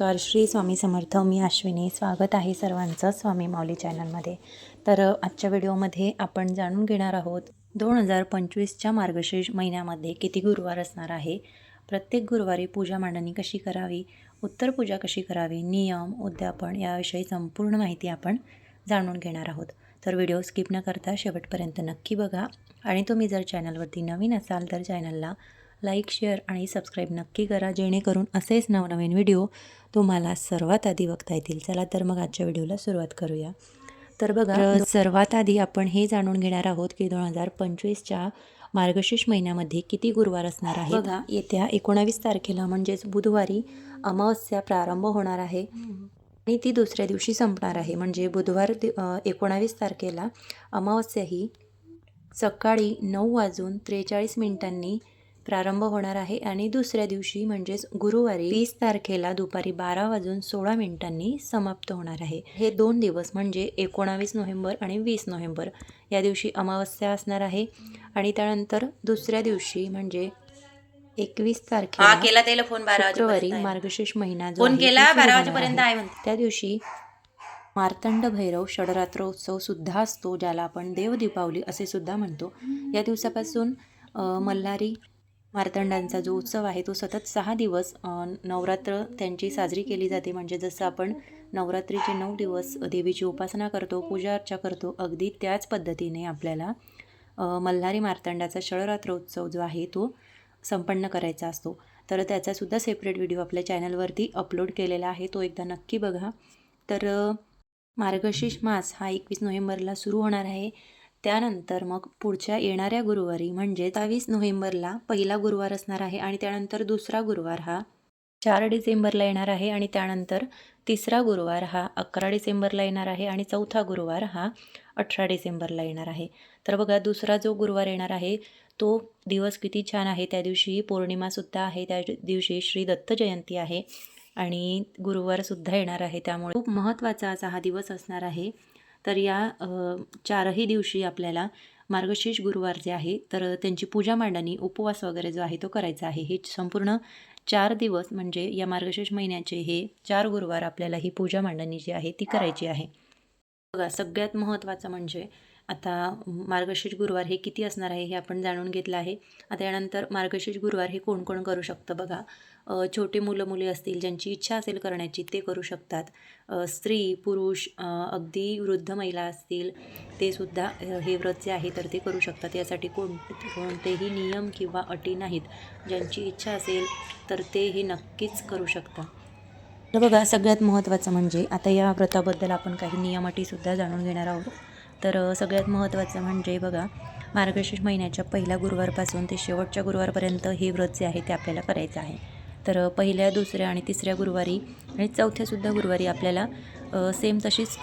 नमस्कार. श्री स्वामी समर्थ मी अश्विनी. स्वागत आहे सर्वांचं स्वामी माऊली चॅनलमध्ये. तर आजच्या व्हिडिओमध्ये आपण जाणून घेणार आहोत दोन हजार पंचवीसच्या मार्गशीर्ष महिन्यामध्ये किती गुरुवार असणार आहे? प्रत्येक गुरुवारी पूजा मांडणी कशी करावी? उत्तर पूजा कशी करावी? नियम उद्यापन याविषयी संपूर्ण माहिती आपण जाणून घेणार आहोत. तर व्हिडिओ स्किप न करता शेवटपर्यंत नक्की बघा. आणि तुम्ही जर चॅनलवरती नवीन असाल तर चॅनलला लाईक शेअर आणि सबस्क्राईब नक्की करा जेणेकरून असेच नवनवीन व्हिडिओ तुम्हाला सर्वात आधी बघता येतील. चला तर मग आजच्या व्हिडिओला सुरुवात करूया. तर बघा सर्वात आधी आपण हे जाणून घेणार आहोत की दोन हजार पंचवीसच्या मार्गशीर्ष महिन्यामध्ये किती गुरुवार असणार आहे. बघा. येत्या एकोणावीस तारखेला म्हणजेच बुधवारी अमावस्या प्रारंभ होणार आहे. आणि ती दुसऱ्या दिवशी संपणार आहे. म्हणजे बुधवार एकोणावीस तारखेला अमावस्या ही सकाळी नऊ वाजून त्रेचाळीस मिनिटांनी प्रारंभ होणार आहे आणि दुसऱ्या दिवशी म्हणजेच गुरुवारी वीस तारखेला दुपारी बारा वाजून सोळा मिनिटांनी समाप्त होणार आहे हे दोन दिवस म्हणजे एकोणावीस नोव्हेंबर आणि वीस नोव्हेंबर या दिवशी अमावस्या असणार आहे आणि त्यानंतर दुसऱ्या दिवशी म्हणजे एकवीस तारखेला केला त्याला फोन बारा शुक्रवारी. मार्गशीर्ष महिना फोन केला बारा वाजेपर्यंत आहे. त्या दिवशी मार्तंड भैरव षडरात्र उत्सव सुद्धा असतो ज्याला आपण देव दीपावली असे सुद्धा म्हणतो या दिवसापासून मल्हारी मार्तंडांचा जो उत्सव आहे तो सतत सहा दिवस नवरात्र त्यांची साजरी केली जाते. म्हणजे जसं आपण नवरात्रीचे नऊ दिवस देवीची उपासना करतो पूजा अर्चा करतो अगदी त्याच पद्धतीने आपल्याला मल्हारी मार्तंडाचा शळरात्र उत्सव जो आहे तो संपन्न करायचा असतो. तर त्याचासुद्धा सेपरेट व्हिडिओ आपल्या चॅनलवरती अपलोड केलेला आहे. तो एकदा नक्की बघा. तर मार्गशीर्ष मास हा एकवीस नोव्हेंबरला सुरू होणार आहे. त्यानंतर मग पुढच्या येणाऱ्या गुरुवारी म्हणजे सत्तावीस नोव्हेंबरला पहिला गुरुवार असणार आहे आणि त्यानंतर दुसरा गुरुवार हा चार डिसेंबरला येणार आहे आणि त्यानंतर तिसरा गुरुवार हा अकरा डिसेंबरला येणार आहे आणि चौथा गुरुवार हा अठरा डिसेंबरला येणार आहे. तर बघा दुसरा जो गुरुवार येणार आहे तो दिवस किती छान आहे. त्या दिवशी पौर्णिमासुद्धा आहे त्या दिवशी श्री दत्त जयंती आहे आणि गुरुवारसुद्धा येणार आहे. त्यामुळे खूप महत्त्वाचा असा हा दिवस असणार आहे. तर या चारही दिवशी आपल्याला मार्गशीर्ष गुरुवार जे आहे तर त्यांची पूजा मांडणी उपवास वगैरे जो आहे तो करायचा आहे. हे संपूर्ण चार दिवस म्हणजे या मार्गशीर्ष महिन्याचे हे चार गुरुवार आपल्याला ही पूजा मांडणी जी आहे ती करायची आहे. बघा सगळ्यात महत्त्वाचं म्हणजे आता मार्गशीर्ष गुरुवार हे किती असणार आहे हे आपण जाणून घेतलं आहे. आता यानंतर मार्गशीर्ष गुरुवार हे कोण कोण करू शकतं बघा. छोटे मुलं मुली असतील ज्यांची इच्छा असेल करण्याची ते करू शकतात. स्त्री पुरुष अगदी वृद्ध महिला असतील ते सुद्धा हे व्रत जे आहे तर ते करू शकतात. यासाठी कोण कोणतेही नियम किंवा अटी नाहीत. ज्यांची इच्छा असेल तर ते हे नक्कीच करू शकतात. तर बघा सगळ्यात महत्त्वाचं म्हणजे आता या व्रताबद्दल आपण काही नियम अटीसुद्धा जाणून घेणार आहोत. तर सगळ्यात महत्त्वाचं म्हणजे बघा मार्गशीर्ष महिन्याच्या पहिल्या गुरुवारपासून ते शेवटच्या गुरुवारपर्यंत हे व्रत जे आहे ते आपल्याला करायचं आहे. तर पहिल्या दुसऱ्या आणि तिसऱ्या गुरुवारी आणि चौथ्यासुद्धा गुरुवारी आपल्याला सेम तशीच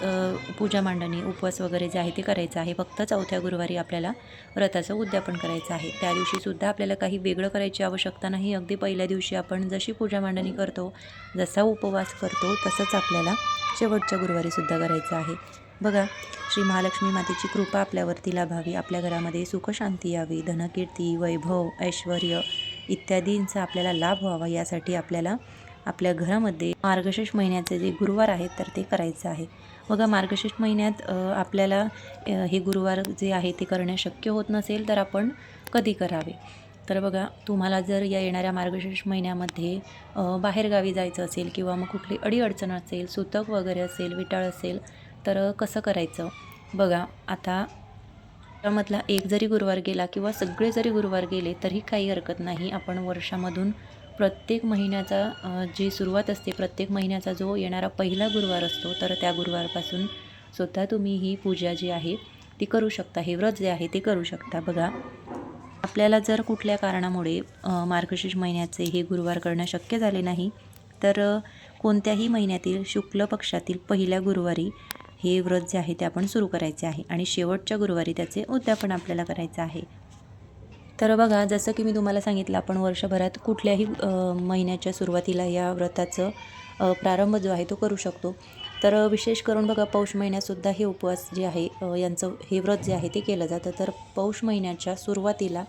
पूजा मांडणी उपवास वगैरे जे आहे ते करायचं आहे. फक्त चौथ्या गुरुवारी आपल्याला व्रताचं उद्यापन करायचं आहे. त्या दिवशीसुद्धा आपल्याला काही वेगळं करायची आवश्यकता नाही. अगदी पहिल्या दिवशी आपण जशी पूजा मांडणी करतो जसा उपवास करतो तसंच आपल्याला शेवटच्या गुरुवारीसुद्धा करायचं आहे. बघा श्री महालक्ष्मी मातेची कृपा आपल्यावरती लाभावी आपल्या घरामध्ये सुखशांती यावी धनकीर्ती वैभव ऐश्वर इत्यादींचा आपल्याला लाभ व्हावा यासाठी आपल्याला आपल्या घरामध्ये मार्गशीर्ष महिन्याचे जे गुरुवार आहेत तर ते करायचं आहे. बघा मार्गशीर्ष महिन्यात आपल्याला हे गुरुवार जे आहे ते करणे शक्य होत नसेल तर आपण कधी करावे? तर बघा तुम्हाला जर या येणाऱ्या मार्गशीर्ष महिन्यामध्ये बाहेरगावी जायचं असेल किंवा मग कुठली अडीअडचण असेल सुतक वगैरे असेल विटाळ असेल तर कसं करायचं? बघा आता वर्षामधला एक जरी गुरुवार गेला किंवा सगळे जरी गुरुवार गेले तरी काही हरकत नाही. आपण वर्षामधून प्रत्येक महिन्याचा जी सुरुवात असते प्रत्येक महिन्याचा जो येणारा पहिला गुरुवार असतो तर त्या गुरुवारपासून सुद्धा तुम्ही ही पूजा जी आहे ती करू शकता. हे व्रत जे आहे ते करू शकता. बघा आपल्याला जर कुठल्या कारणामुळे मार्गशीर्ष महिन्याचे हे गुरुवार करणं शक्य झाले नाही तर कोणत्याही महिन्यातील शुक्ल पक्षातील पहिल्या गुरुवारी हे व्रत जे आहे ते आपण सुरू करायचे आहे. आणि शेवटच्या गुरुवारी त्याचे उद्यापन आपल्याला करायचं आहे. तर बघा जसं की मी तुम्हाला सांगितलं आपण वर्षभरात कुठल्याही महिन्याच्या सुरुवातीला या व्रताचं प्रारंभ जो आहे तो करू शकतो. तर विशेष करून बघा पौष महिन्यातसुद्धा हे उपवास जे आहे यांचं हे व्रत जे आहे ते केलं जातं. तर पौष महिन्याच्या सुरुवातीला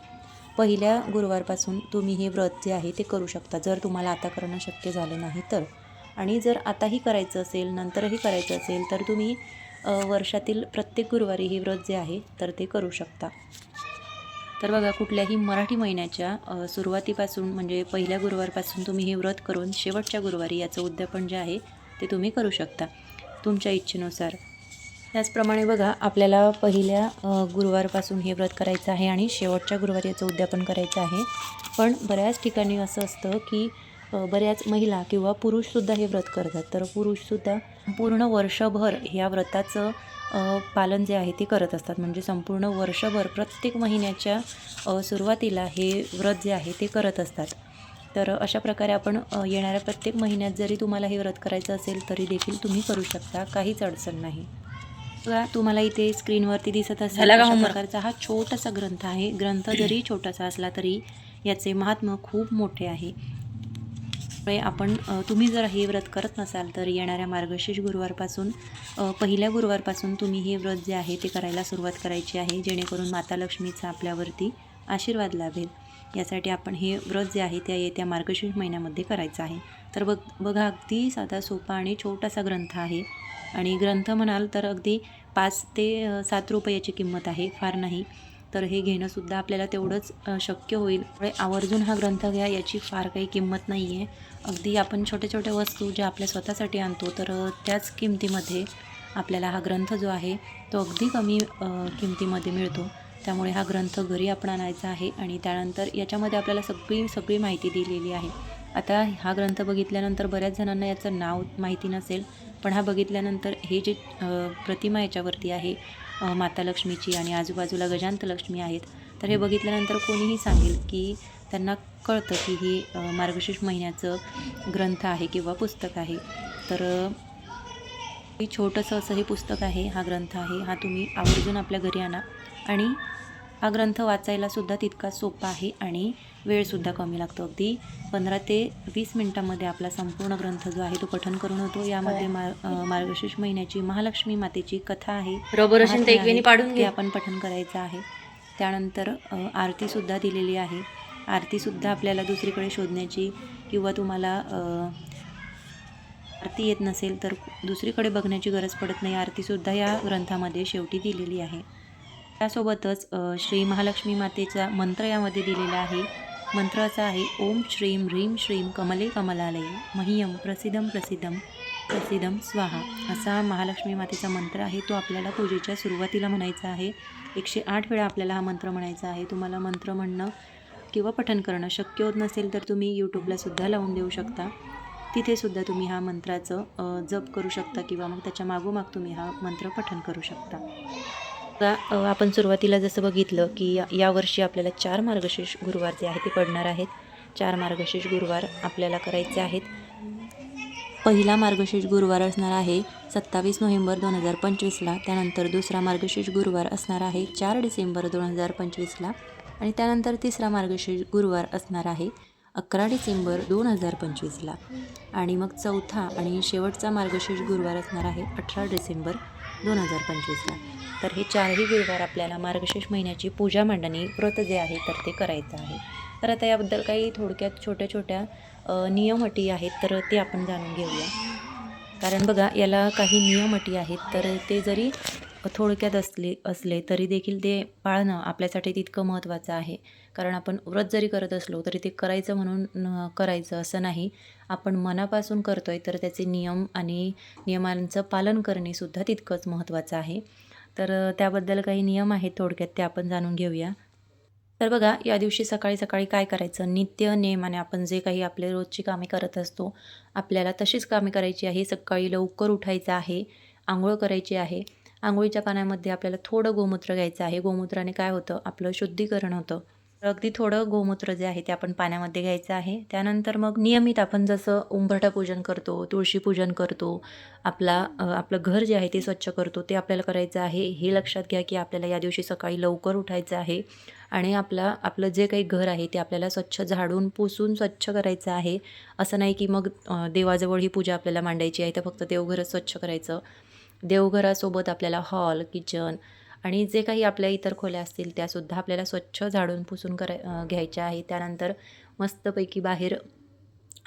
पहिल्या गुरुवारपासून तुम्ही हे व्रत जे आहे ते करू शकता. जर तुम्हाला आता करणं शक्य झालं नाही तर. आणि जर आताही करायचं असेल नंतरही करायचं असेल तर तुम्ही वर्षातील प्रत्येक गुरुवारी हे व्रत जे आहे तर ते करू शकता. तर बघा कुठल्याही मराठी महिन्याच्या सुरुवातीपासून म्हणजे पहिल्या गुरुवारपासून तुम्ही हे व्रत करून शेवटच्या गुरुवारी याचं उद्यापन जे आहे ते तुम्ही करू शकता तुमच्या इच्छेनुसार. त्याचप्रमाणे बघा आपल्याला पहिल्या गुरुवारपासून हे व्रत करायचं आहे आणि शेवटच्या गुरुवारी याचं उद्यापन करायचं आहे. पण बऱ्याच ठिकाणी असं असतं की बऱ्याच महिला किंवा पुरुषसुद्धा हे व्रत करतात. तर पुरुषसुद्धा पूर्ण वर्षभर ह्या व्रताचं पालन जे आहे ते करत असतात. म्हणजे संपूर्ण वर्षभर प्रत्येक महिन्याच्या सुरुवातीला हे व्रत जे आहे ते करत असतात. तर अशा प्रकारे आपण येणाऱ्या प्रत्येक महिन्यात जरी तुम्हाला हे व्रत करायचं असेल तरी देखील तुम्ही करू शकता. काहीच अडचण नाही. बघा तुम्हाला इथे स्क्रीनवरती दिसत असेल अशा? प्रकारचा हा छोटासा ग्रंथ आहे. ग्रंथ जरी छोटासा असला तरी याचे महात्म्य खूप मोठे आहे. त्यामुळे आपण तुम्ही जर हे व्रत करत नसाल तर येणाऱ्या मार्गशीर्ष गुरुवारपासून पहिल्या गुरुवारपासून तुम्ही हे व्रत जे आहे ते करायला सुरुवात करायची आहे जेणेकरून माता लक्ष्मीचा आपल्यावरती आशीर्वाद लाभेल. यासाठी आपण हे व्रत जे आहे त्या येत्या मार्गशीर्ष महिन्यामध्ये करायचं आहे. तर बघ बघा अगदी साधा सोपा आणि छोटासा ग्रंथ आहे. आणि ग्रंथ म्हणाल तर अगदी पाच ते सात रुपयाची किंमत आहे फार नाही. तर हे घेणंसुद्धा आपल्याला तेवढंच शक्य होईल. त्यामुळे आवर्जून हा ग्रंथ घ्या याची फार काही किंमत नाही आहे अगदी आपण छोट्या छोट्या वस्तू ज्या आपल्या स्वतःसाठी आणतो तर त्याच किमतीमध्ये आपल्याला हा ग्रंथ जो आहे तो अगदी कमी किमतीमध्ये मिळतो. त्यामुळे हा ग्रंथ घरी आपण आणायचा आहे आणि त्यानंतर याच्यामध्ये आपल्याला सगळी सगळी माहिती दिलेली आहे. आता हा ग्रंथ बघितल्यानंतर बऱ्याच जणांना याचं नाव माहिती नसेल पण हा बघितल्यानंतर हे जे प्रतिमा याच्यावरती आहे माता लक्ष्मीची आणि आजूबाजूला गजांत लक्ष्मी आहेत. तर हे बघितल्यानंतर कोणीही सांगेल की त्यांना कळतं की हे मार्गशीर्ष महिन्याचं ग्रंथ आहे किंवा पुस्तक आहे. तर हे छोटंसं असं हे पुस्तक आहे हा ग्रंथ आहे. हा तुम्ही आवर्जून आपल्या घरी आणा. आणि हा ग्रंथ वाचायला सुद्धा तितका सोपा आहे आणि वेळसुद्धा कमी लागतो. अगदी पंधरा ते वीस मिनटामध्ये आपला संपूर्ण ग्रंथ जो आहे तो पठन करून होतो. यामध्ये मार्गशीर्ष महिन्याची महालक्ष्मी मातेची कथा आहे. रबर पाडून घे. आपण पठन करायचं आहे. त्यानंतर आरतीसुद्धा दिलेली आहे. आरतीसुद्धा आपल्याला दुसरीकडे शोधण्याची किंवा तुम्हाला आरती येत नसेल तर दुसरीकडे बघण्याची गरज पडत नाही. आरतीसुद्धा या ग्रंथामध्ये शेवटी दिलेली आहे. त्यासोबतच श्री महालक्ष्मी मातेचा मंत्र यामध्ये दिलेला आहे. मंत्र असा आहे ओम श्रीम ह्रीम श्रीम कमले कमलालय मह्यम प्रसिद्धम प्रसिद्धम प्रसिद्धम स्वाहा. असा महालक्ष्मी मातेचा मंत्र आहे तो आपल्याला पूजेच्या सुरुवातीला म्हणायचा आहे. एकशे आठ वेळा आपल्याला हा मंत्र म्हणायचा आहे. तुम्हाला मंत्र म्हणणं किंवा पठन करणं शक्य होत नसेल तर तुम्ही यूट्यूबलासुद्धा लावून देऊ शकता. तिथेसुद्धा तुम्ही हा मंत्राचं जप करू शकता किंवा मग त्याच्या मागोमाग तुम्ही हा मंत्र पठन करू शकता. आपण सुरुवातीला जसं बघितलं की या यावर्षी आपल्याला चार मार्गशीर्ष गुरुवार जे आहे ते पडणार आहेत. चार मार्गशीर्ष गुरुवार आपल्याला करायचे आहेत. पहिला मार्गशीर्ष गुरुवार असणार आहे सत्तावीस नोव्हेंबर दोन हजार पंचवीसला त्यानंतर दुसरा मार्गशीर्ष गुरुवार असणार आहे चार डिसेंबर दोन हजार पंचवीसला आणि त्यानंतर तिसरा मार्गशीर्ष गुरुवार असणार आहे अकरा डिसेंबर दोन हजार पंचवीसला. आणि मग चौथा आणि शेवटचा मार्गशीर्ष गुरुवार असणार आहे अठरा डिसेंबर दोन हजार पंचवीसला. तर हे चारही गुरुवार आपल्याला मार्गशीर्ष महिन्याची पूजा मांडणी व्रत जे आहे तर ते करायचं आहे. तर आता याबद्दल काही थोडक्यात छोट्या छोट्या नियम अटी आहेत तर ते आपण जाणून घेऊया. कारण बघा याला काही नियम अटी आहेत तर ते जरी थोडक्यात असले असले तरी देखील ते पाळणं आपल्यासाठी तितकं महत्त्वाचं आहे. कारण आपण व्रत जरी करत असलो तरी ते करायचं म्हणून करायचं असं नाही. आपण मनापासून करतो आहे तर त्याचे नियम आणि नियमांचं पालन करणे सुद्धा तितकंच महत्त्वाचं आहे. तर त्याबद्दल काही नियम आहेत थोडक्यात ते आपण जाणून घेऊया. तर बघा या दिवशी सकाळी सकाळी काय करायचं? नित्य नियमाने आपण जे काही आपले रोजची कामे करत असतो आपल्याला तशीच कामे करायची आहे. सकाळी लवकर उठायचं आहे आंघोळ करायची आहे. आंघोळीच्या पाण्यामध्ये आपल्याला थोडं गोमूत्र घ्यायचं आहे. गोमूत्राने काय होतं? आपलं शुद्धीकरण होतं. अगदी थोडं गोमूत्र जे आहे ते आपण पाण्यामध्ये घ्यायचं आहे. त्यानंतर मग नियमित आपण जसं उंबरठा पूजन करतो तुळशी पूजन करतो आपला आपलं घर जे आहे ते स्वच्छ करतो ते आपल्याला करायचं आहे. हे लक्षात घ्या की आपल्याला या दिवशी सकाळी लवकर उठायचं आहे आणि आपला आपलं जे काही घर आहे ते आपल्याला स्वच्छ झाडून पुसून स्वच्छ करायचं आहे. असं नाही की मग देवाजवळ ही पूजा आपल्याला मांडायची आहे तर फक्त देवघरच स्वच्छ करायचं. देवघरासोबत आपल्याला हॉल किचन आणि जे काही आपल्या इतर खोल्या असतील त्यासुद्धा आपल्याला स्वच्छ झाडून पुसून करा घ्यायच्या आहे त्यानंतर मस्तपैकी बाहेर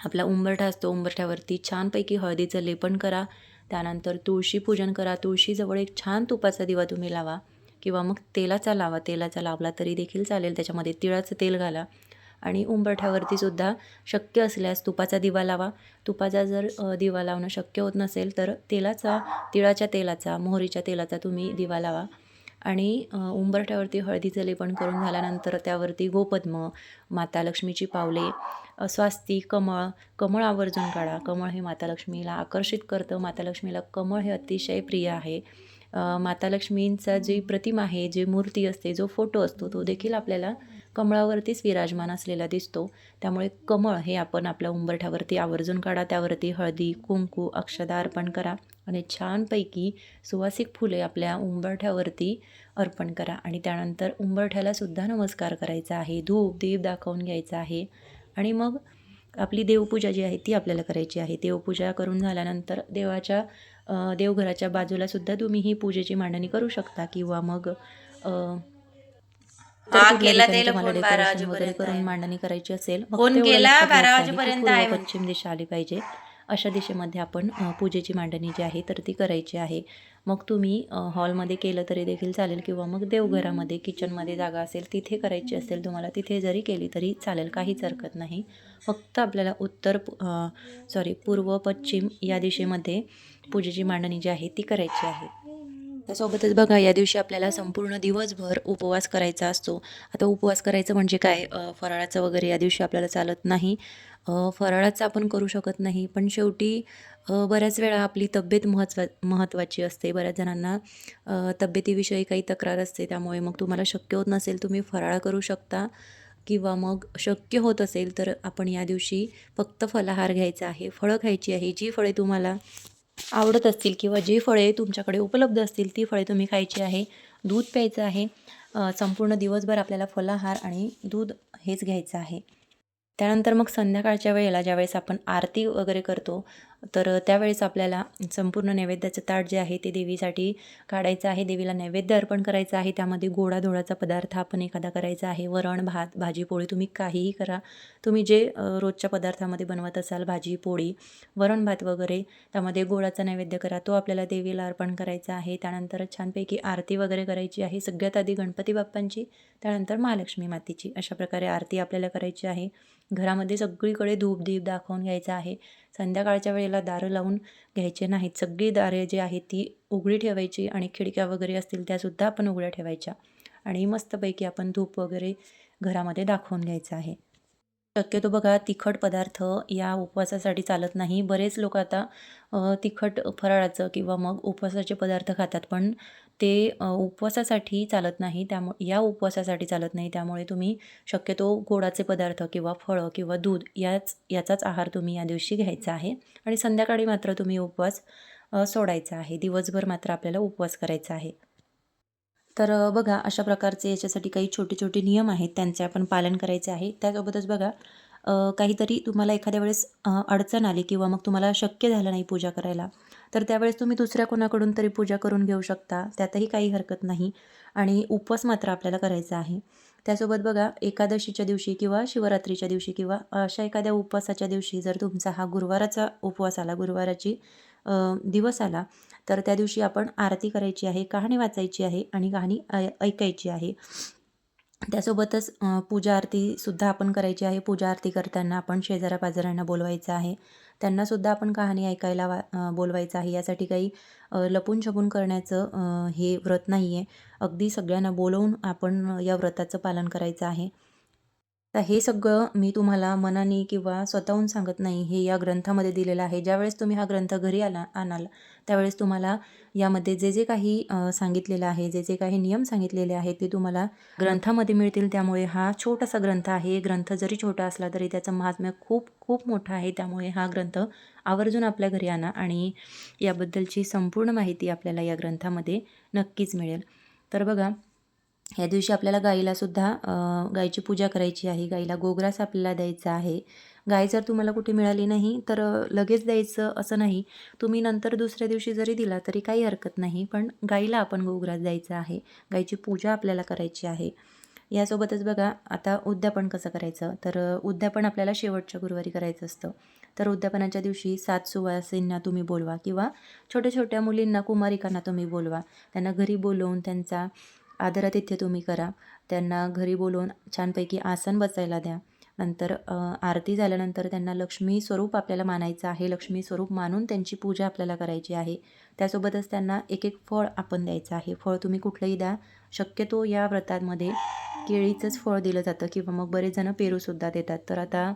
आपला उंबरठा असतो उंबरठ्यावरती छानपैकी हळदीचं लेपन करा. त्यानंतर तुळशी पूजन करा. तुळशीजवळ एक छान तुपाचा दिवा तुम्ही लावा किंवा मग तेलाचा लावा. तेलाचा लावला तरी देखील चालेल. त्याच्यामध्ये तिळाचं तेल घाला आणि उंबरठ्यावरती सुद्धा शक्य असल्यास तुपाचा दिवा लावा. तुपाचा जर दिवा लावणं शक्य होत नसेल तर तेलाचा तिळाच्या तेलाचा मोहरीच्या तेलाचा तुम्ही दिवा लावा. आणि उंबरठ्यावरती हळदीचं लेपन करून झाल्यानंतर त्यावरती गोपद्म माता लक्ष्मीची पावले स्वास्ती कमळ कमळ आवर्जून काढा. कमळ हे माता लक्ष्मीला आकर्षित करतं. माता लक्ष्मीला कमळ हे अतिशय प्रिय आहे. माता लक्ष्मींचा जी प्रतिमा आहे जी मूर्ती असते जो फोटो असतो तो देखील आपल्याला कमळावरतीच विराजमान असलेला दिसतो. त्यामुळे कमळ हे आपण आपल्या उंबरठ्यावरती आवर्जून काढा. त्यावरती हळदी कुंकू अक्षदा अर्पण करा आणि छानपैकी सुवासिक फुले आपल्या उंबरठ्यावरती अर्पण करा. आणि त्यानंतर उंबरठ्याला सुद्धा नमस्कार करायचा आहे. धूप दीप दाखवून घ्यायचा आहे. आणि मग आपली देवपूजा जी आहे ती आपल्याला करायची आहे. देवपूजा करून झाल्यानंतर देवाच्या देवघराच्या बाजूला सुद्धा तुम्ही ही पूजेची मांडणी करू शकता. किंवा मग केला तुम्हाला वगैरे करून. मांडणी करायची असेल फोन केला बारा वाजेपर्यंत आहे. पश्चिम दिशा आली पाहिजे अशा दिशेमध्ये आपण पूजेची मांडणी जी आहे तर ती करायची आहे मग तुम्ही हॉलमध्ये केलं तरी देखील चालेल किंवा मग देवघरामध्ये किचनमध्ये जागा असेल तिथे करायची असेल तुम्हाला तिथे जरी केली तरी चालेल काहीच हरकत नाही फक्त आपल्याला उत्तर सॉरी पूर्व पश्चिम या दिशेमध्ये पूजेची मांडणी जी आहे ती करायची आहे त्यासोबतच बघा या दिवशी आपल्याला संपूर्ण दिवसभर उपवास करायचा असतो. आता उपवास करायचं म्हणजे काय? फराळाचं वगैरे या दिवशी आपल्याला चालत नाही. फराळाचं आपण करू शकत नाही. पण शेवटी बऱ्याच वेळा आपली तब्येत महत्त्वा महत्त्वाची असते. बऱ्याच जणांना तब्येतीविषयी काही तक्रार असते. त्यामुळे मग तुम्हाला शक्य होत नसेल तुम्ही फराळ करू शकता. किंवा मग शक्य होत असेल तर आपण या दिवशी फक्त फलाहार घ्यायचा आहे. फळं खायची आहे. जी फळे तुम्हाला आवडत असतील किंवा जी फळे तुमच्याकडे उपलब्ध असतील ती फळे तुम्ही खायची आहे दूध प्यायचं आहे संपूर्ण दिवसभर आपल्याला फलाहार आणि दूध हेच घ्यायचं आहे. त्यानंतर मग संध्याकाळच्या वेळेला ज्यावेळेस आपण आरती वगैरे करतो तर त्यावेळेस आपल्याला संपूर्ण नैवेद्याचं ताट जे आहे ते देवीसाठी काढायचं आहे. देवीला नैवेद्य अर्पण करायचं आहे. त्यामध्ये गोडाधोडाचा पदार्थ आपण एखादा करायचा आहे. वरण भात भाजी पोळी तुम्ही काहीही करा. तुम्ही जे रोजच्या पदार्थामध्ये बनवत असाल भाजी पोळी वरण भात वगैरे त्यामध्ये गोडाचा नैवेद्य करा. तो आपल्याला देवीला अर्पण करायचा आहे. त्यानंतर छानपैकी आरती वगैरे करायची आहे. सगळ्यात आधी गणपती बाप्पांची त्यानंतर महालक्ष्मी मातेची अशा प्रकारे आरती आपल्याला करायची आहे. घरामध्ये सगळीकडे धूप दीप दाखवून घ्यायचा आहे. संध्याकाळच्या वेळेला दारं लावून घ्यायचे नाहीत. सगळी दारे जी आहेत ती उघडी ठेवायची आणि खिडक्या वगैरे असतील त्यासुद्धा आपण उघड्या ठेवायच्या. आणि मस्तपैकी आपण धूप वगैरे घरामध्ये दाखवून घ्यायचं आहे. शक्यतो बघा तिखट पदार्थ या उपवासासाठी चालत नाही. बरेच लोक आता तिखट फराळाचं किंवा मग उपवासाचे पदार्थ खातात. पण ते उपवासासाठी चालत नाही. त्यामुळे या उपवासासाठी चालत नाही. त्यामुळे तुम्ही शक्यतो गोडाचे पदार्थ किंवा फळं किंवा दूध याच याचाच आहार तुम्ही या दिवशी घ्यायचा आहे. आणि संध्याकाळी मात्र तुम्ही उपवास सोडायचा आहे. दिवसभर मात्र आपल्याला उपवास करायचा आहे. तर बघा अशा प्रकारचे याच्यासाठी काही छोटे छोटे नियम आहेत. त्यांचे आपण पालन करायचे आहे. त्यासोबतच बघा काहीतरी तुम्हाला एखाद्या वेळेस अडचण आली किंवा मग तुम्हाला शक्य झालं नाही पूजा करायला तर त्यावेळेस तुम्ही दुसऱ्या कोणाकडून तरी पूजा करून घेऊ शकता. त्यातही काही हरकत नाही. आणि उपवास मात्र आपल्याला करायचा आहे. त्यासोबत बघा एकादशीच्या दिवशी किंवा शिवरात्रीच्या दिवशी किंवा अशा एखाद्या उपवासाच्या दिवशी जर तुमचा हा गुरुवाराचा उपवास आला गुरुवाराची दिवस आला तर त्या दिवशी आपण आरती करायची आहे कहाणी वाचायची आहे आणि कहाणी ऐ ऐकायची आहे. त्यासोबतच पूजा आरतीसुद्धा आपण करायची आहे. पूजा आरती करताना आपण शेजाऱ्या पाजाऱ्यांना बोलवायचं आहे. त्यांनासुद्धा आपण कहाणी ऐकायला वा बोलवायचं आहे. यासाठी काही लपून छपून करण्याचं हे व्रत नाही आहे अगदी सगळ्यांना बोलवून आपण या व्रताचं पालन करायचं आहे. तर हे सगळं मी तुम्हाला मनाने किंवा स्वतःहून सांगत नाही हे या ग्रंथामध्ये दिलेलं आहे. ज्यावेळेस तुम्ही हा ग्रंथ घरी आला आणाल त्यावेळेस तुम्हाला यामध्ये जे जे काही सांगितलेलं आहे जे जे काही नियम सांगितलेले आहेत ते तुम्हाला ग्रंथामध्ये मिळतील. त्यामुळे हा छोटासा ग्रंथ आहे. ग्रंथ जरी छोटा असला तरी त्याचं महात्म्य खूप खूप मोठं आहे. त्यामुळे हा ग्रंथ आवर्जून आपल्या घरी आणा आणि याबद्दलची संपूर्ण माहिती आपल्याला या ग्रंथामध्ये नक्कीच मिळेल. तर बघा ह्या दिवशी आपल्याला गाईलासुद्धा गाईची पूजा करायची आहे. गाईला गोग्रास आपल्याला द्यायचा आहे. गाय जर तुम्हाला कुठे मिळाली नाही तर लगेच द्यायचं असं नाही. तुम्ही नंतर दुसऱ्या दिवशी जरी दिला तरी काही हरकत नाही. पण गाईला आपण गोग्रास द्यायचा आहे. गाईची पूजा आपल्याला करायची आहे. यासोबतच बघा आता उद्यापन कसं करायचं? तर उद्यापन आपल्याला शेवटच्या गुरुवारी करायचं असतं. तर उद्यापनाच्या दिवशी सात सुवासींना तुम्ही बोलवा किंवा छोट्या छोट्या मुलींना कुमारिकांना तुम्ही बोलवा. त्यांना घरी बोलवून त्यांचा आदरातिथ्य तुम्ही करा. त्यांना घरी बोलवून छानपैकी आसन बसायला द्या. नंतर आरती झाल्यानंतर त्यांना लक्ष्मी स्वरूप आपल्याला मानायचं आहे. लक्ष्मी स्वरूप मानून त्यांची पूजा आपल्याला करायची आहे. त्यासोबतच त्यांना एक एक फळ आपण द्यायचं आहे. फळ तुम्ही कुठलंही द्या. शक्यतो या व्रतामध्ये केळीचंच फळ दिलं जातं किंवा मग बरेच जणं पेरूसुद्धा देतात. तर आता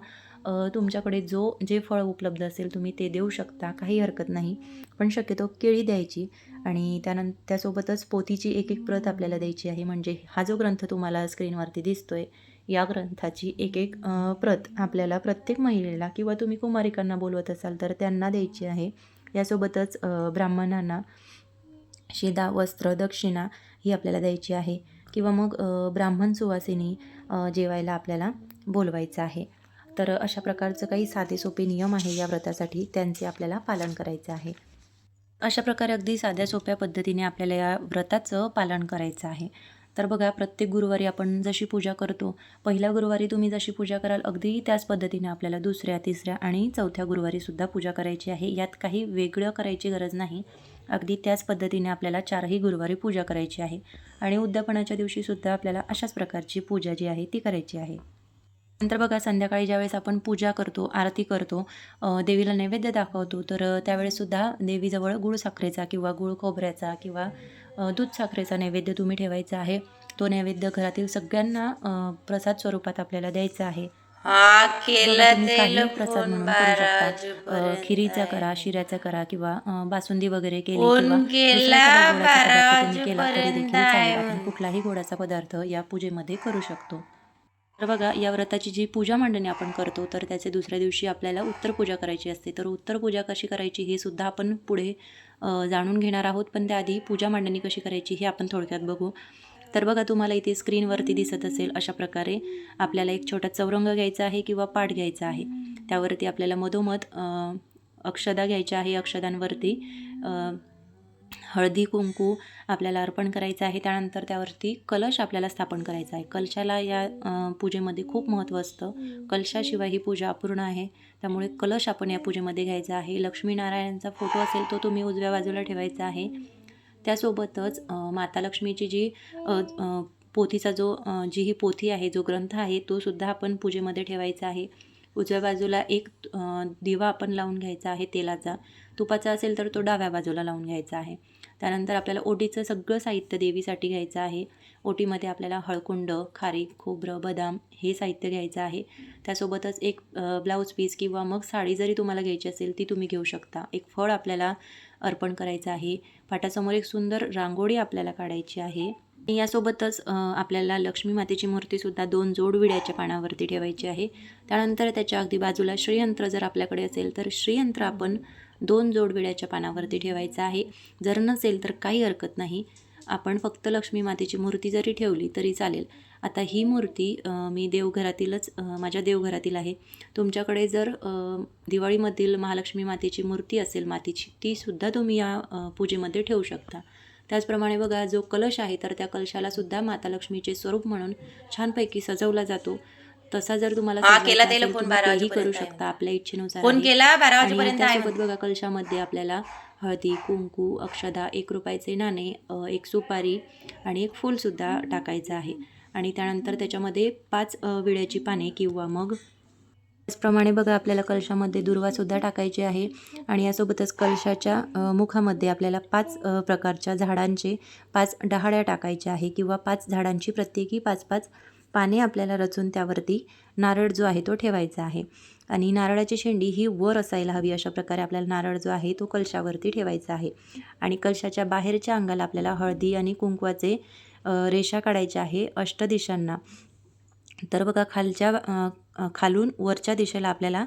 तुमच्याकडे जो जे फळ उपलब्ध असेल तुम्ही ते देऊ शकता काही हरकत नाही. पण शक्यतो केळी द्यायची आणि त्यानंतर त्यासोबतच पोथीची एक एक प्रत आपल्याला द्यायची आहे. म्हणजे हा जो ग्रंथ तुम्हाला स्क्रीनवरती दिसतोय या ग्रंथाची एक एक प्रत आपल्याला प्रत्येक महिलेला किंवा तुम्ही कुमारिकांना बोलवत असाल तर त्यांना द्यायची आहे. यासोबतच ब्राह्मणांना शिदा वस्त्र दक्षिणा ही आपल्याला द्यायची आहे. किंवा मग ब्राह्मण सुवासिनी जेवायला आपल्याला बोलवायचं आहे. तर अशा प्रकारचं काही साधे सोपे नियम आहे या व्रतासाठी त्यांचे आपल्याला पालन करायचं आहे. अशा प्रकारे अगदी साध्या सोप्या पद्धतीने आपल्याला या व्रताचं पालन करायचं आहे. तर बघा प्रत्येक गुरुवारी आपण जशी पूजा करतो पहिल्या गुरुवारी तुम्ही जशी पूजा कराल अगदी त्याच पद्धतीने आपल्याला दुसऱ्या तिसऱ्या आणि चौथ्या गुरुवारीसुद्धा पूजा करायची आहे. यात काही वेगळं करायची गरज नाही. अगदी त्याच पद्धतीने आपल्याला चारही गुरुवारी पूजा करायची आहे. आणि उद्यापनाच्या दिवशीसुद्धा आपल्याला अशाच प्रकारची पूजा जी आहे ती करायची आहे. नंतर बघा संध्याकाळी ज्यावेळेस आपण पूजा करतो आरती करतो देवीला नैवेद्य दाखवतो तर त्यावेळेससुद्धा देवीजवळ गुळ साखरेचा किंवा गुळ खोबऱ्याचा किंवा दूध साखरेचा नैवेद्य तुम्ही ठेवायचा आहे. तो नैवेद्य घरातील सगळ्यांना प्रसाद स्वरूपात आपल्याला द्यायचा आहे. काही प्रसाद म्हणून करू शकता. खिरीचा करा शिऱ्याचा करा किंवा बासुंदी वगैरे केली कुठलाही गोडाचा पदार्थ या पूजेमध्ये करू शकतो. तर बघा या व्रताची जी पूजा मांडणी आपण करतो तर त्याचे दुसऱ्या दिवशी आपल्याला उत्तर पूजा करायची असते. तर उत्तर पूजा कशी करायची हे सुद्धा आपण पुढे जाणून घेणार आहोत. पण त्याआधी पूजा मांडणी कशी करायची हे आपण थोडक्यात बघू. तर बघा तुम्हाला इथे स्क्रीनवरती दिसत असेल अशा प्रकारे आपल्याला एक छोटा चौरंग घ्यायचा आहे किंवा पाठ घ्यायचा आहे. त्यावरती आपल्याला मधोमध अक्षदा घ्यायच्या आहे अक्षदांवरती. हळदी कुंकू आपल्याला अर्पण करायचं आहे. त्यानंतर त्यावरती कलश आपल्याला स्थापन करायचा आहे. कलशाला या पूजेमध्ये खूप महत्त्व असतं. कलशाशिवाय ही पूजा अपूर्ण आहे. त्यामुळे कलश आपण या पूजेमध्ये घ्यायचा आहे. लक्ष्मीनारायणांचा फोटो असेल तो तुम्ही उजव्या बाजूला ठेवायचा आहे. त्यासोबतच माता लक्ष्मीची जी पोथीचा जो जी ही पोथी आहे जो ग्रंथ आहे तो सुद्धा आपण पूजेमध्ये ठेवायचा आहे. उजव्या बाजूला एक दिवा आपण लावून घ्यायचा आहे तेलाचा. तुपाचा असेल तर तो डाव्या बाजूला लावून घ्यायचा आहे. त्यानंतर आपल्याला ओटीचं सगळं साहित्य देवीसाठी घ्यायचं आहे. ओटीमध्ये आपल्याला हळकुंड खारीक खोबरं बदाम हे साहित्य घ्यायचं आहे. त्यासोबतच एक ब्लाऊज पीस किंवा मग साडी जरी तुम्हाला घ्यायची असेल ती तुम्ही घेऊ शकता. एक फळ आपल्याला अर्पण करायचं आहे. पाटासमोर एक सुंदर रांगोळी आपल्याला काढायची आहे. यासोबतच आपल्याला लक्ष्मी मातेची मूर्तीसुद्धा दोन जोड विड्याच्या पानावरती ठेवायची आहे. त्यानंतर त्याच्या अगदी बाजूला श्रीयंत्र जर आपल्याकडे असेल तर श्रीयंत्र आपण दोन जोडबिड्याच्या पानावरती ठेवायचं आहे. जर नसेल तर काही हरकत नाही. आपण फक्त लक्ष्मी मातेची मूर्ती जरी ठेवली तरी चालेल. आता ही मूर्ती मी देवघरातीलच माझ्या देवघरातील आहे. तुमच्याकडे जर दिवाळीमधील महालक्ष्मी मातेची मूर्ती असेल मातीची तीसुद्धा तुम्ही या पूजेमध्ये ठेवू शकता. त्याचप्रमाणे बघा जो कलश आहे तर त्या कलशाला सुद्धा माता लक्ष्मीचे स्वरूप म्हणून छानपैकी सजवला जातो. तसा जर तुम्हाला हा, केला त्याला फोन बारा करू वाजेपर्यंत आहे. शकता आपल्या इच्छेनुसार फोन आहे. केला बारा आणि वाजेपर्यंत आहे त्यासोबत बघा कलशामध्ये आपल्याला हळदी कुंकू अक्षदा एक रुपयाचे नाणे अ, एक सुपारी आणि एक फूलसुद्धा टाकायचं आहे आणि त्यानंतर त्याच्यामध्ये पाच अ, विड्याची पाने किंवा मग त्याचप्रमाणे बघा आपल्याला कलशामध्ये दुर्वासुद्धा टाकायची आहे आणि यासोबतच कलशाच्या अ, मुखामध्ये आपल्याला पाच अ, प्रकारच्या झाडांचे पाच डहाळ्या टाकायच्या आहे किंवा पाच झाडांची प्रत्येकी पाच पाच पाने आपल्याला रचून त्यावरती नारळ जो आहे तो ठेवायचा आहे. आणि नारळाची शेंडी ही वर असायला हवी अशा प्रकारे आपल्याला नारळ जो आहे तो कलशावरती ठेवायचा आहे. आणि कलशाच्या बाहेरच्या अंगाला आपल्याला हळदी आणि कुंकवाचे रेषा काढायच्या आहे अष्टदिशांना तर बघा खालच्या खालून वरच्या दिशेला आपल्याला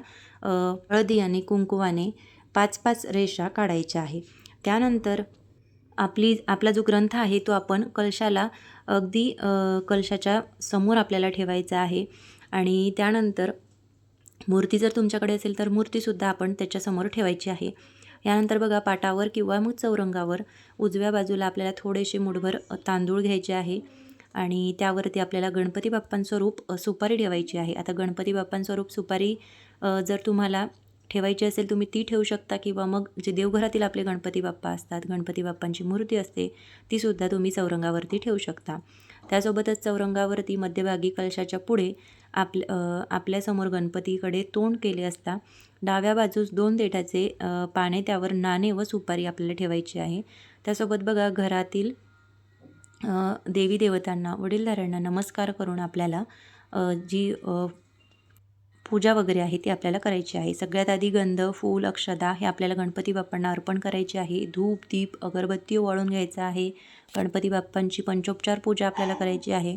हळदी आणि कुंकुवाने पाच पाच रेषा काढायच्या आहे. त्यानंतर आपली आपला जो ग्रंथ आहे तो आपण कलशाला अगदी कलशाच्या समोर आपल्याला ठेवायचा आहे. आणि त्यानंतर मूर्ती जर तुमच्याकडे असेल तर मूर्तीसुद्धा आपण त्याच्यासमोर ठेवायची आहे. यानंतर बघा पाटावर किंवा मग चौरंगावर उजव्या बाजूला आपल्याला थोडेसे मुठभर तांदूळ घ्यायचे आहे. आणि त्यावरती आपल्याला गणपती बाप्पांस्वरूप सुपारी ठेवायची आहे. आता गणपती बाप्पांस्वरूप सुपारी जर तुम्हाला ठेवायची असेल तुम्ही ती ठेवू शकता. किंवा मग जे देवघरातील आपले गणपती बाप्पा असतात गणपती बाप्पांची मूर्ती असते तीसुद्धा तुम्ही चौरंगावरती ठेवू शकता. त्यासोबतच चौरंगावरती मध्यभागी कलशाच्या पुढे आपल्या आपल्यासमोर गणपतीकडे तोंड केले असता डाव्या बाजूस दोन देठाचे पाने त्यावर नाणे व सुपारी आपल्याला ठेवायची आहे. त्यासोबत बघा घरातील देवी देवतांना वडीलधाऱ्यांना नमस्कार करून आपल्याला जी पूजा वगैरे आहे ती आपल्याला करायची आहे. सगळ्यात आधी गंध फूल अक्षदा हे आपल्याला गणपती बाप्पांना अर्पण करायचे आहे. धूप दीप अगरबत्ती ओवाळून घ्यायचं आहे. गणपती बाप्पांची पंचोपचार पूजा आपल्याला करायची आहे.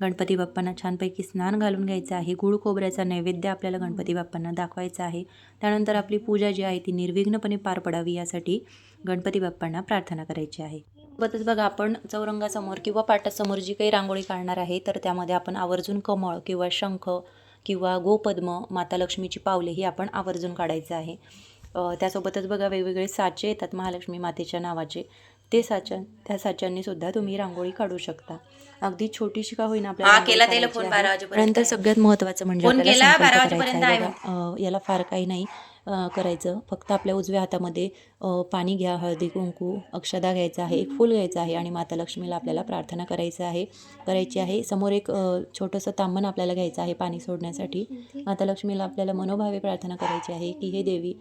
गणपती बाप्पांना छानपैकी स्नान घालून घ्यायचं आहे. गुळ खोबऱ्याचा नैवेद्य आपल्याला गणपती बाप्पांना दाखवायचा आहे. त्यानंतर आपली पूजा जी आहे ती निर्विघ्नपणे पार पडावी यासाठी गणपती बाप्पांना प्रार्थना करायची आहे. सोबतच बघा आपण चौरंगासमोर किंवा पाटासमोर जी काही रांगोळी काढणार आहे तर त्यामध्ये आपण आवर्जून कमळ किंवा शंख किंवा गोपद्म माता लक्ष्मीची पावले ही आपण आवर्जून काढायचं आहे. त्यासोबतच बघा वेगवेगळे साचे येतात महालक्ष्मी मातेच्या नावाचे. ते साच्या त्या साच्यांनी सुद्धा तुम्ही रांगोळी काढू शकता. अगदी छोटीशी का होईना आपल्याला फोन. बारा वाजेपर्यंत. सगळ्यात महत्त्वाचं म्हणजे याला फार काही नाही. करायचं. फक्त आपल्या उजव्या हातामध्ये पाणी घ्या. हळदी कुंकू अक्षदा घ्यायचा आहे. एक फूल घ्यायचं आहे आणि माता लक्ष्मीला आपल्याला प्रार्थना करायचं आहे. करायची आहे. समोर एक छोटंसं तांबण आपल्याला घ्यायचं आहे पाणी सोडण्यासाठी. माता लक्ष्मीला आपल्याला मनोभावे प्रार्थना करायची आहे की हे देवी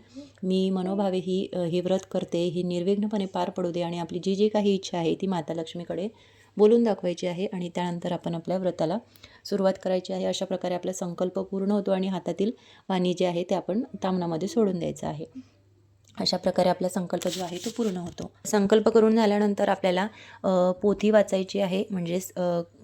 मी मनोभावे ही हे व्रत करते. ही निर्विघ्नपणे पार पडू दे आणि आपली जी जी काही इच्छा आहे ती माता लक्ष्मीकडे बोलून दाखवायची आहे आणि त्यानंतर आपण आपल्या व्रताला सुरुवात करायची आहे. अशा प्रकारे आपला संकल्प पूर्ण होतो आणि हातातील पाणी जे आहे ते आपण तामणामध्ये सोडून द्यायचं आहे. अशा प्रकारे आपला संकल्प जो आहे तो पूर्ण होतो. संकल्प करून झाल्यानंतर आपल्याला पोथी वाचायची आहे म्हणजेच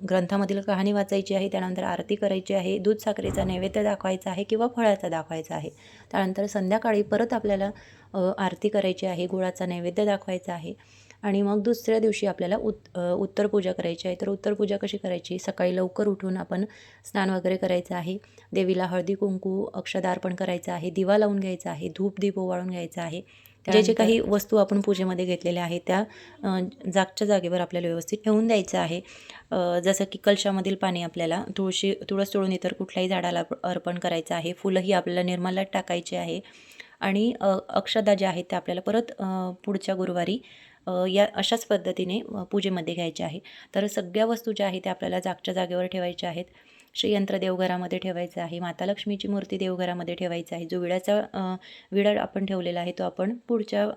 ग्रंथामधील कहाणी वाचायची आहे त्यानंतर आरती करायची आहे दूध साखरेचा नैवेद्य दाखवायचा आहे किंवा फळाचा दाखवायचा आहे. त्यानंतर संध्याकाळी परत आपल्याला आरती करायची आहे गुळाचा नैवेद्य दाखवायचा आहे. आणि मग दुसऱ्या दिवशी आपल्याला उत उत्तर पूजा करायची आहे. तर उत्तर पूजा कशी करायची? सकाळी लवकर उठून आपण स्नान वगैरे करायचं आहे. देवीला हळदी कुंकू अक्षदा अर्पण करायचं आहे. दिवा लावून घ्यायचा आहे. धूप दीप ओवाळून घ्यायचा आहे. जे जे काही वस्तू आपण पूजेमध्ये घेतलेल्या आहेत त्या जागच्या जागेवर आपल्याला व्यवस्थित ठेवून द्यायचं आहे. जसं की कलशामधील पाणी आपल्याला तुळशी तुळस तोडून इतर कुठल्याही झाडाला अर्पण करायचं आहे. फुलंही आपल्याला निर्माल्यात टाकायची आहे. आणि अक्षदा ज्या आहेत त्या आपल्याला परत पुढच्या गुरुवारी या अशाच पद्धतीने पूजेमध्ये घ्यायचे आहे. तर सगळ्या वस्तू ज्या आहेत त्या आपल्याला जागच्या जागेवर ठेवायच्या आहेत. श्रीयंत्र देवघरामध्ये ठेवायचं आहे. माता लक्ष्मीची मूर्ती देवघरामध्ये ठेवायचं आहे. जो विड्याचा विडा आपण ठेवलेला आहे तो आपण पुढच्या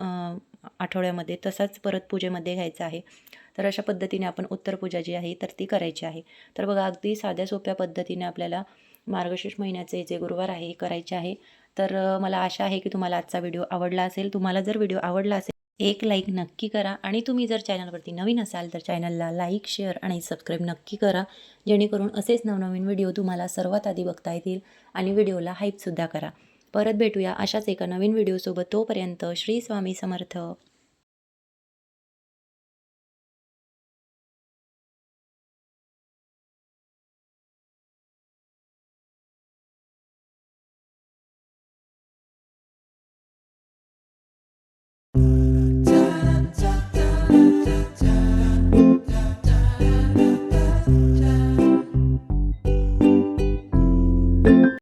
आठवड्यामध्ये तसाच परत पूजेमध्ये घ्यायचा आहे. तर अशा पद्धतीने आपण उत्तर पूजा जी आहे तर ती करायची आहे. तर बघा अगदी साध्या सोप्या पद्धतीने आपल्याला मार्गशीर्ष महिन्याचे जे गुरुवार आहे हे करायचे आहे. तर मला आशा आहे की तुम्हाला आजचा व्हिडिओ आवडला असेल. तुम्हाला जर व्हिडिओ आवडला असेल एक लाईक नक्की करा. आणि तुम्ही जर चॅनलवरती नवीन असाल तर चॅनलला लाईक शेअर आणि सबस्क्राईब नक्की करा. जेणेकरून असेच नवनवीन व्हिडिओ तुम्हाला सर्वात आधी बघता येतील आणि व्हिडिओला हाईपसुद्धा करा. परत भेटूया अशाच एका नवीन व्हिडिओसोबत तोपर्यंत श्री स्वामी समर्थ.